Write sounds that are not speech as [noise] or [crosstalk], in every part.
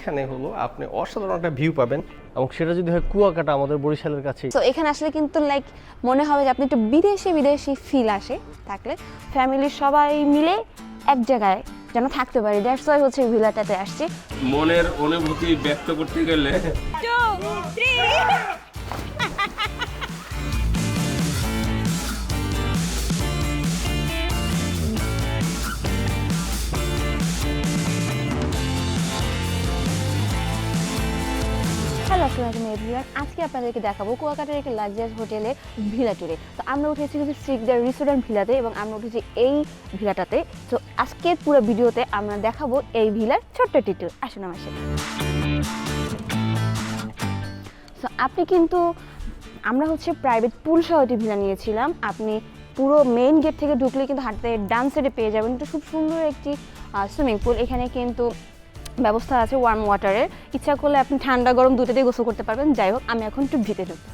এইখানে হলো আপনি অসাধারণ একটা ভিউ পাবেন এবং সেটা যদি হয় কুয়াকাটা আমাদের বরিশালের কাছে। তো এখানে আসলে কিন্তু লাইক মনে হবে যে আপনি একটু বিদেশি বিদেশি ফিল আসে থাকলে। ফ্যামিলির সবাই মিলে এক জায়গায় যেন থাকতে পারি। দ্যাটস ওয়াই হচ্ছে এই ভিলাটাতে আসছি। মনের অনুভূতি ব্যক্ত করতে গেলে আসসালামাইকুম এভরিওয়ান আজকে আপনাদেরকে দেখাবো কুয়াকাটার একটি লাক্সারিয়াস হোটেলের ভিলা ট্যুরে তো আমরা উঠেছি কিন্তু স্ট্রিকদার রিসোর্ট ভিলাতে এবং আমরা উঠেছি এই ভিলাটাতে তো আজকের পুরো ভিডিওতে আমরা দেখাবো এই ভিলার ছোট্ট একটি ট্যুর আসুন আমার সাথে। তো আপনি কিন্তু, আমরা হচ্ছে প্রাইভেট পুল সহ একটি ভিলা নিয়েছিলাম। আপনি পুরো মেইন গেট থেকে ঢুকলে কিন্তু হাঁটতে ডান সাইডে পেয়ে যাবেন। কিন্তু খুব সুন্দর একটি সুইমিং পুল এখানে কিন্তু ব্যবস্থা আছে ওয়ার্ম ওয়াটারের ইচ্ছা করলে আপনি ঠান্ডা গরম দুটোতেই গোসল করতে পারবেন। যাই হোক, আমি এখন একটু ভিতে ঢুকছি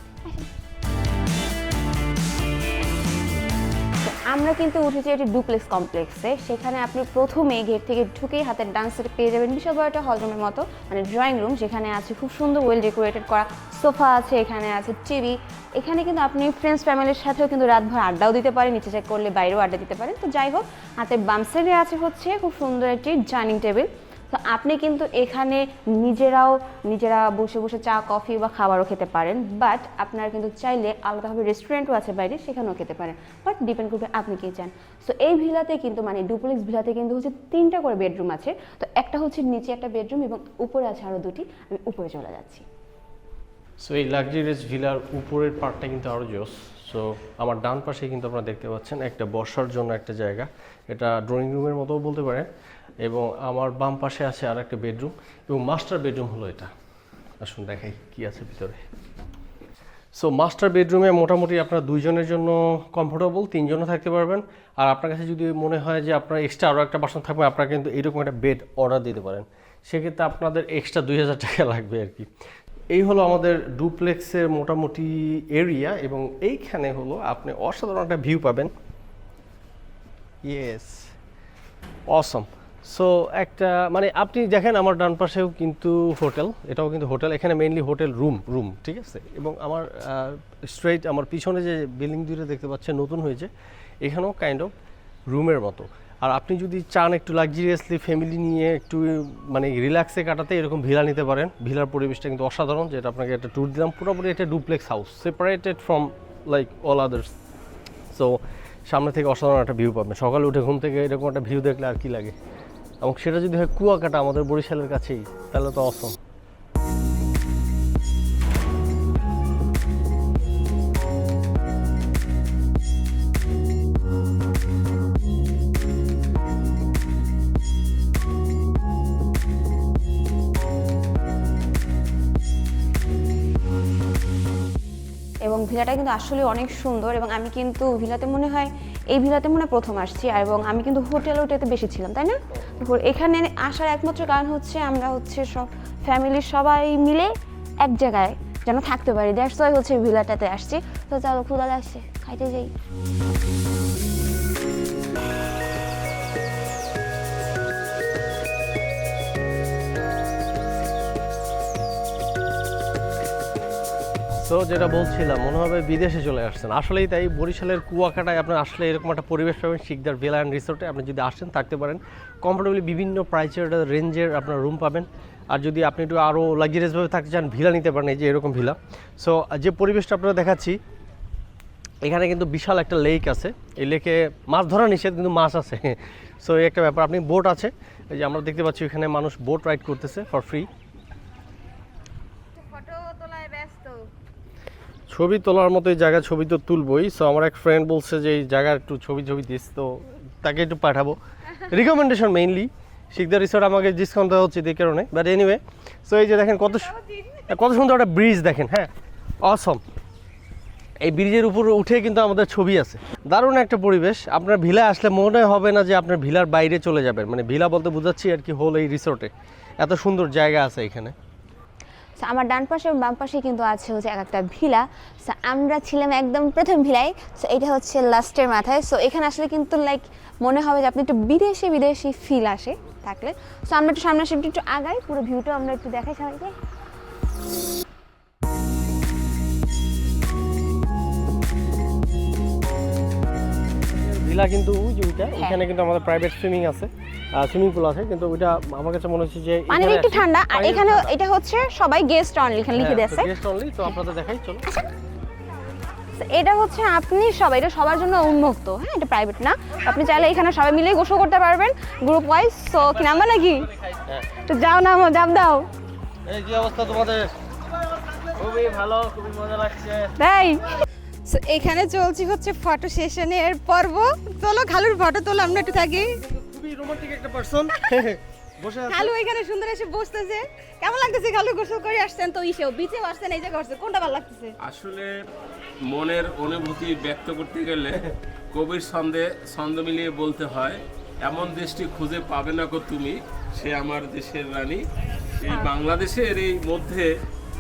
আমরা কিন্তু উঠেছি একটি ডুপ্লেক্স কমপ্লেক্সে সেখানে আপনি প্রথমে গেট থেকে ঢুকেই হাতের ডান সাইডে পেয়ে যাবেন। বিশাল বড় একটা হলরুমের মতো মানে ড্রয়িং রুম যেখানে আছে খুব সুন্দর ওয়েল ডেকোরেটেড করা সোফা আছে, এখানে আছে টিভি এখানে কিন্তু আপনি ফ্রেন্ডস ফ্যামিলির সাথেও কিন্তু রাতভর আড্ডাও দিতে পারেন, নিচে চেক করলে বাইরেও আড্ডা দিতে পারেন। তো যাই হোক, হাতের বাম সাইডে আছে হচ্ছে খুব সুন্দর একটি ডাইনিং টেবিল তো আপনি কিন্তু এখানে নিজেরাও, নিজেরা বসে বসে চা, কফি বা খাবারও খেতে পারেন বাট আপনার কিন্তু চাইলে আলাদাভাবে রেস্টুরেন্টও আছে বাইরে, সেখানেও খেতে পারেন। বাট ডিপেন্ড করবে আপনি কি চান। সো এই ভিলাতে কিন্তু মানে ডুপ্লেক্স ভিলাতে কিন্তু হচ্ছে তিনটা করে বেডরুম আছে। তো একটা হচ্ছে নিচে একটা বেডরুম এবং উপরে আছে আরও দুটি। আমি উপরে চলে যাচ্ছি। সো এই লাক্সারিয়াস ভিলার উপরের পার্টটা কিন্তু আরও জোস। সো আমার ডান পাশে কিন্তু আপনারা দেখতে পাচ্ছেন একটা বসার জন্য একটা জায়গা। এটা ড্রয়িং রুমের মতোও বলতে পারেন এবং আমার বাম পাশে আছে আর একটা বেডরুম এবং মাস্টার বেডরুম হলো এটা। আসুন দেখাই কি আছে ভিতরে। সো মাস্টার বেডরুমে মোটামুটি আপনার দুইজনের জন্য কমফোর্টেবল তিনজনও থাকতে পারবেন। আর আপনার কাছে যদি মনে হয় যে আপনার এক্সট্রা আরও একটা বাসন থাকবে, আপনারা কিন্তু এরকম একটা বেড অর্ডার দিতে পারেন। সেক্ষেত্রে আপনাদের এক্সট্রা দুই হাজার টাকা লাগবে আর কি। এই হলো আমাদের ডুপ্লেক্সের মোটামুটি এরিয়া এবং এইখানে হলো আপনি অসাধারণ একটা ভিউ পাবেন। ইয়েস অসম সো একটা মানে আপনি দেখেন আমার ডান পাশেও কিন্তু হোটেল, এটাও কিন্তু হোটেল, এখানে মেইনলি হোটেল রুম রুম ঠিক আছে? এবং আমার স্ট্রেইট আমার পিছনে যে বিল্ডিং দুটো দেখতে পাচ্ছেন নতুন হয়েছে, এখানেও কাইন্ড অফ রুমের মতো। আর আপনি যদি চান একটু লাক্সারিয়াসলি ফ্যামিলি নিয়ে একটু মানে রিল্যাক্সে কাটাতে, এরকম ভিলা নিতে পারেন। ভিলার পরিবেশটা কিন্তু অসাধারণ, যেটা আপনাকে একটা ট্যুর দিলাম। পুরোপুরি একটা duplex house separated from like all others so সামনে থেকে অসাধারণ একটা ভিউ পাবেন। সকালে উঠে ঘুম থেকে এরকম একটা ভিউ দেখলে আর কি লাগে? এবং সেটা যদি হয় কুয়াকাটা, আমাদের বরিশালের কাছেই, তাহলে তো অসম ভিলাটা কিন্তু আসলে অনেক সুন্দর এবং আমি কিন্তু ভিলাতে মনে হয় এই ভিলাতে মনে প্রথম আসছি এবং আমি কিন্তু হোটেল ওটাতে বেশি ছিলাম, তাই না? এখানে আসার একমাত্র কারণ হচ্ছে আমরা হচ্ছে সব ফ্যামিলির সবাই মিলে এক জায়গায় যেন থাকতে পারি। দ্যাটস হচ্ছে ভিলাটাতে আসছি। তো চলো ক্ষুদা লাগছে খাইতে যাই। সো যেটা বলছিলাম, মনে হবে বিদেশে চলে আসছেন। আসলেই তাই, বরিশালের কুয়াকাটায় আপনার আসলে এরকম একটা পরিবেশ পাবেন শিকদার ভেলা অ্যান্ড রিসোর্টে আপনি যদি আসেন, থাকতে পারেন। কমফোর্টেবলি বিভিন্ন প্রাইসের রেঞ্জের আপনার রুম পাবেন। আর যদি আপনি একটু আরও লাক্সারিয়াসভাবে থাকতে চান ভিলা নিতে পারেন, এই যে এরকম ভিলা সো যে পরিবেশটা আপনারা দেখাচ্ছি, এখানে কিন্তু বিশাল একটা লেক আছে। এই লেকে মাছ ধরা নিষেধ, কিন্তু মাছ আছে। [laughs] সো এই একটা ব্যাপার। আপনি বোট আছে। এই যে আমরা দেখতে পাচ্ছি এখানে মানুষ বোট রাইড করতেছে ফর ফ্রি ছবি তোলার মতো এই জায়গা ছবি তো তুলবই। সো আমার এক ফ্রেন্ড বলছে যে এই জায়গার একটু ছবি ছবি দিস, তো তাকে একটু পাঠাবো। রিকমেন্ডেশন মেইনলি শিকদার রিসোর্ট আমাকে ডিসকাউন্ট দেওয়া হচ্ছে এই কারণে। বাট এনিওয়ে সো এই যে দেখেন কত কত সুন্দর একটা ব্রিজ দেখেন হ্যাঁ? অসম এই ব্রিজের উপর উঠে কিন্তু আমাদের ছবি আছে। দারুণ একটা পরিবেশ। আপনার ভিলা আসলে মনে হবে না যে আপনার ভিলার বাইরে চলে যাবেন। মানে ভিলা বলতে বোঝাচ্ছি আর কি হোল এই রিসোর্টে এত সুন্দর জায়গা আছে এখানে। So, আমার ডান পাশে এবং বাম পাশে কিন্তু আছে হচ্ছে এক একটা ভিলা। সো আমরা ছিলাম একদম প্রথম ভিলায়। সো এটা হচ্ছে লাস্টের মাথায়। সো এখানে আসলে কিন্তু লাইক মনে হবে যে আপনি একটু বিদেশি বিদেশি ফিল আসে থাকলে। সো আমরা একটু সামনাসামনি একটু আগাই পুরো ভিউটা আমরা একটু দেখাই সবাইকে। ভিলা কিন্তু ওই যে ওইটা হ্যাঁ। এখানে কিন্তু আমাদের প্রাইভেট সুইমিং আছে সুইমিং পুল আছে কিন্তু ওইটা আমার কাছে মনে হচ্ছে যে পানির একটু ঠান্ডা আর এখানে এটা হচ্ছে সবাই গেস্ট অনলি এখানে লিখে দিয়েছে। গেস্ট অনলি তো আপনাদের দেখাই চলো। এটা হচ্ছে আপনি সবাই এটা সবার জন্য উন্মুক্ত হ্যাঁ এটা প্রাইভেট না। আপনি চাইলে এখানে সবাই মিলে গোসল করতে পারবেন গ্রুপ ওয়াইজ সো কি নাম্বার নাকি হ্যাঁ। তো যাও না জাপ দাও এই কি অবস্থা তোমাদের? খুবই ভালো খুবই মজা লাগছে। তাই So, এখানে চলছি হচ্ছে ফটো সেশনের পর্ব। চলো খালুর ফটো তোলো আমরা একটু থাকি। খুবই রোমান্টিক একটা পারসন [laughs] খালু এখানে সুন্দর এসে বসতেছে। কেমন লাগতেছে খালু? গোসল করে আসছেন তো ইসেও। বিচেও আসছেন এই জায়গায় আসছেন কোনটা ভালো লাগতেছে? আসলে মনের অনুভূতি ব্যক্ত করতে গেলে কবির ছন্দে ছন্দ মিলিয়ে বলতে হয় এমন দেশটি খুঁজে পাবে না কো তুমি। সে আমার দেশের রানী। এই বাংলাদেশের এই মধ্যে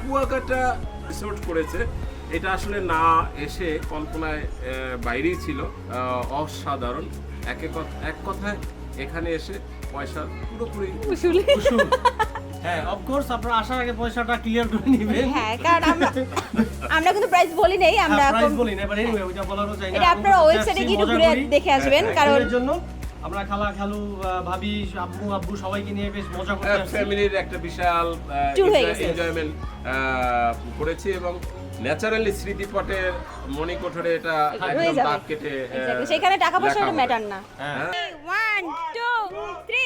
কুয়াকাটা রিসোর্ট করেছে। এটা আসলে না এসে কল্পনায় বাইরেই ছিল। অসাধারণ। এক এক- এক কথায় এখানে এসে পয়সা পুরোপুরি। হ্যাঁ অফকোর্স আপনারা আসার আগে পয়সাটা ক্লিয়ার করে নেবেন। হ্যাঁ কারণ আমরা আমরা কিন্তু প্রাইস বলি নেই আমরা প্রাইস বলি না এবার anyway, ওইটা বলারও চাই না এটা আপনারা ওয়েবসাইটে গিয়ে ঘুরে দেখে আসবেন কারণ এর জন্য আমরা খালা খালু ভাবি আব্বু আব্বু সবাইকে নিয়ে বেশ মজা করতে ফ্যামিলির একটা বিশাল এনজয়মেন্ট করেছি এবং ন্যাচারালি স্মৃতিপটে মনি কোঠরে এটা একদম দাগ কেটে সেখানে টাকা পয়সা ম্যাটার না। 1 2 3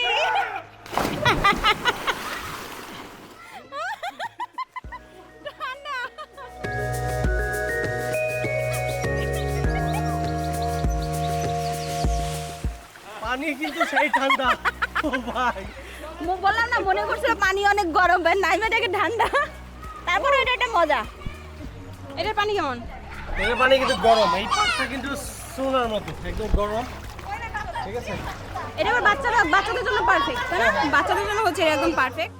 পানি কিন্তু সেই ঠান্ডা। ও ভাই। বললাম না মনে করছিল পানি অনেক গরম ভাই দেখে ঠান্ডা। তারপরে এটা একটা মজা। এটার পানি কেমন? এর পানি কিন্তু গরম এই পাটটা কিন্তু সোনার মতো একদম গরম। ঠিক আছে? এটা আবার বাচ্চারা বাচ্চাদের জন্য পারফেক্ট তাই না? বাচ্চাদের জন্য হচ্ছে এটা একদম পারফেক্ট